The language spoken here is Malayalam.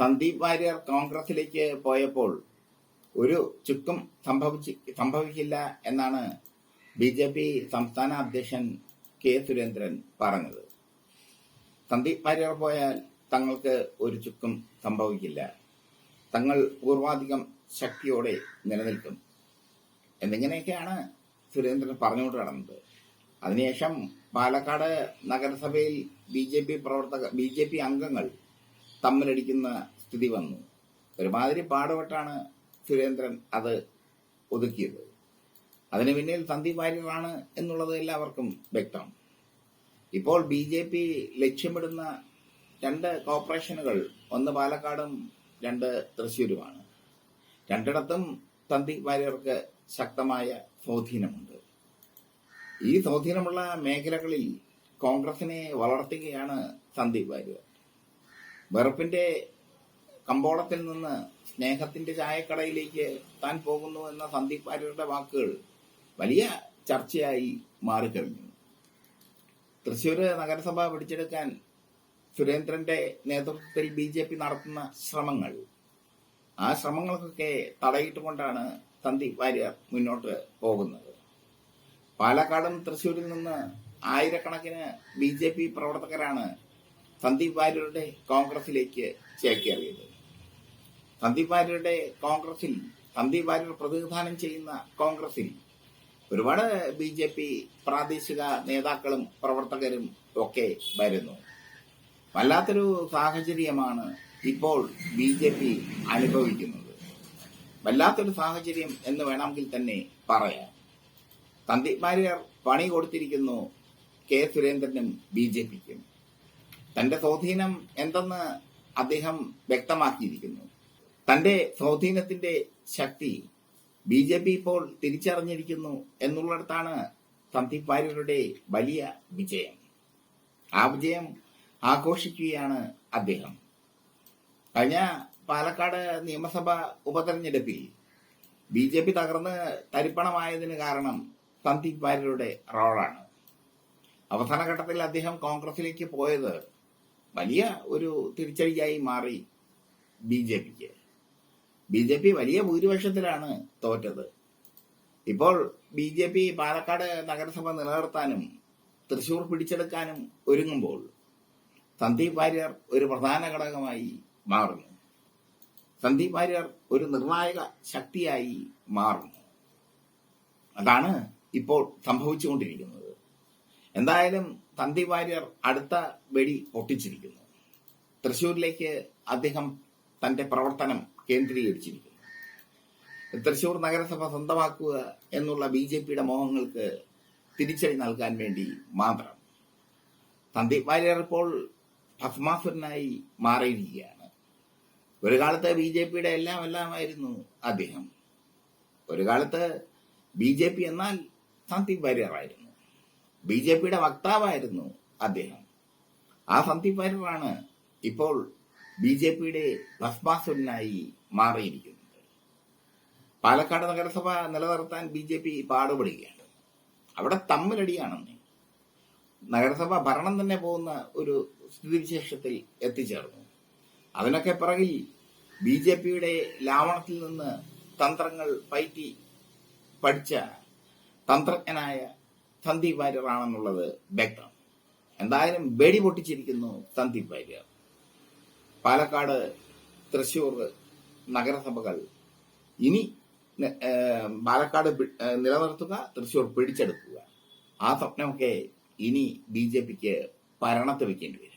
സന്ദീപ് വാര്യർ കോൺഗ്രസിലേക്ക് പോയപ്പോൾ ഒരു ചുക്കും സംഭവിച്ച് സംഭവിക്കില്ല എന്നാണ് ബി ജെ പി സംസ്ഥാന അധ്യക്ഷൻ കെ സുരേന്ദ്രൻ പറഞ്ഞത്. സന്ദീപ് വാര്യർ പോയാൽ തങ്ങൾക്ക് ഒരു ചുക്കും സംഭവിക്കില്ല. തങ്ങൾ പൂർവാധികം ശക്തിയോടെ നിലനിൽക്കും. എന്നിങ്ങനെയൊക്കെയാണ് സുരേന്ദ്രൻ പറഞ്ഞുകൊണ്ട് കടന്നത് അതിനുശേഷം പാലക്കാട് നഗരസഭയിൽ ബി ജെ പി പ്രവർത്തക ബി ജെ പി അംഗങ്ങൾ തമ്മിലടിക്കുന്ന സ്ഥിതി വന്നു. ഒരുമാതിരി പാടുപെട്ടാണ് സുരേന്ദ്രൻ അത് ഒതുക്കിയത്. അതിന് പിന്നിൽ സന്ദീപ് വാര്യറാണ് എന്നുള്ളത് എല്ലാവർക്കും വ്യക്തം. ഇപ്പോൾ ബി ജെ പി ലക്ഷ്യമിടുന്ന രണ്ട് കോർപ്പറേഷനുകൾ ഒന്ന് പാലക്കാടും രണ്ട് തൃശ്ശൂരുമാണ്. രണ്ടിടത്തും സന്ദീപ് വാര്യർക്ക് ശക്തമായ സ്വാധീനമുണ്ട്. ഈ സ്വാധീനമുള്ള മേഖലകളിൽ കോൺഗ്രസിനെ വളർത്തുകയാണ് സന്ദീപ് വാര്യർ. വെറുപ്പിന്റെ കമ്പോളത്തിൽ നിന്ന് സ്നേഹത്തിന്റെ ചായക്കടയിലേക്ക് താൻ പോകുന്നു എന്ന സന്ദീപ് വാര്യരുടെ വാക്കുകൾ വലിയ ചർച്ചയായി മാറിക്കഴിഞ്ഞു. തൃശൂര് നഗരസഭ പിടിച്ചെടുക്കാൻ സുരേന്ദ്രന്റെ നേതൃത്വത്തിൽ ബി ജെ പി നടത്തുന്ന ശ്രമങ്ങൾ ആ ശ്രമങ്ങൾക്കൊക്കെ തടയിട്ടുകൊണ്ടാണ് സന്ദീപ് വാര്യർ മുന്നോട്ട് പോകുന്നത്. പാലക്കാടും തൃശൂരിൽ നിന്ന് ആയിരക്കണക്കിന് ബി ജെ പി പ്രവർത്തകരാണ് സന്ദീപ് വാര്യരുടെ കോൺഗ്രസിലേക്ക് ചേക്കേറിയത്. സന്ദീപ് വാര്യരുടെ കോൺഗ്രസിൽ സന്ദീപ് വാര്യർ പ്രതിനിധാനം ചെയ്യുന്ന കോൺഗ്രസിൽ ഒരുപാട് ബി ജെ പി പ്രാദേശിക നേതാക്കളും പ്രവർത്തകരും ഒക്കെ വരുന്നു. വല്ലാത്തൊരു സാഹചര്യമാണ് ഇപ്പോൾ ബി ജെ പി അനുഭവിക്കുന്നത്. വല്ലാത്തൊരു സാഹചര്യം എന്ന് വേണമെങ്കിൽ തന്നെ പറയാം. സന്ദീപ് വാര്യർ പണി കൊടുത്തിരിക്കുന്നു കെ സുരേന്ദ്രനും ബി ജെ പിക്കും. തന്റെ സ്വാധീനം എന്തെന്ന് അദ്ദേഹം വ്യക്തമാക്കിയിരിക്കുന്നു. തന്റെ സ്വാധീനത്തിന്റെ ശക്തി ബി ജെ പി ഇപ്പോൾ തിരിച്ചറിഞ്ഞിരിക്കുന്നു എന്നുള്ളിടത്താണ് സന്ദീപ് വാര്യരുടെ വലിയ വിജയം. ആ വിജയം ആഘോഷിക്കുകയാണ് അദ്ദേഹം. കഴിഞ്ഞ പാലക്കാട് നിയമസഭാ ഉപതെരഞ്ഞെടുപ്പിൽ ബി ജെ പി തകർന്ന് തരിപ്പണമായതിന് കാരണം സന്ദീപ് വാര്യരുടെ റോളാണ്. അവസാന ഘട്ടത്തിൽ അദ്ദേഹം കോൺഗ്രസിലേക്ക് പോയത് വലിയ ഒരു തിരിച്ചടിയായി മാറി ബി ജെ പിക്ക്. ബി ജെ പി വലിയ ഭൂരിപക്ഷത്തിലാണ് തോറ്റത്. ഇപ്പോൾ ബി ജെ പി പാലക്കാട് നഗരസഭ നിലനിർത്താനും തൃശൂർ പിടിച്ചെടുക്കാനും ഒരുങ്ങുമ്പോൾ സന്ദീപ് വാര്യർ ഒരു പ്രധാന ഘടകമായി മാറുന്നു. സന്ദീപ് വാര്യർ ഒരു നിർണായക ശക്തിയായി മാറുന്നു. അതാണ് ഇപ്പോൾ സംഭവിച്ചുകൊണ്ടിരിക്കുന്നത്. എന്തായാലും തന്തി വാര്യർ അടുത്ത വെടി പൊട്ടിച്ചിരിക്കുന്നു. തൃശൂരിലേക്ക് അദ്ദേഹം തന്റെ പ്രവർത്തനം കേന്ദ്രീകരിച്ചിരിക്കുന്നു. തൃശൂർ നഗരസഭ സ്വന്തമാക്കുക എന്നുള്ള ബി ജെ പിയുടെ മോഹങ്ങൾക്ക് തിരിച്ചടി നൽകാൻ വേണ്ടി മാത്രം. തന്തി വാര്യർ ഇപ്പോൾ ഭസ്മാസുരനായി മാറിയിരിക്കുകയാണ്. ഒരു കാലത്ത് ബി ജെ പിയുടെ എല്ലാം എല്ലാമായിരുന്നു അദ്ദേഹം. ഒരു കാലത്ത് ബി ജെ പി എന്നാൽ സന്ദീപ് വാര്യറായിരുന്നു ബി ജെ പിയുടെ വക്താവായിരുന്നു അദ്ദേഹം. ആ സന്ദീപ് വാര്യറാണ് ഇപ്പോൾ ബി ജെ പിയുടെ ഭസ്മാസുരനായി മാറിയിരിക്കുന്നത്. പാലക്കാട് നഗരസഭ നിലനിർത്താൻ ബി ജെ പി പാടുപെടുകയാണ്. അവിടെ തമ്മിലടിയാണെന്ന്. നഗരസഭ ഭരണം തന്നെ പോകുന്ന ഒരു സ്ഥിതിവിശേഷത്തിൽ എത്തിച്ചേർന്നു. അതിനൊക്കെ പിറകിൽ ബി ജെ പിയുടെ ലാവണത്തിൽ നിന്ന് തന്ത്രങ്ങൾ പയറ്റി പഠിച്ച തന്ത്രജ്ഞനായ സന്ദീപ് വാര്യറാണെന്നുള്ളത് വ്യക്തം. എന്തായാലും വെടി പൊട്ടിച്ചിരിക്കുന്നു സന്ദീപ് വാര്യർ. പാലക്കാട് തൃശൂർ നഗരസഭകൾ ഇനി പാലക്കാട് നിലനിർത്തുക തൃശൂർ പിടിച്ചെടുക്കുക. ആ സ്വപ്നമൊക്കെ ഇനി ബി ജെ പിക്ക് ഭരണത്ത് വെക്കേണ്ടി വരും.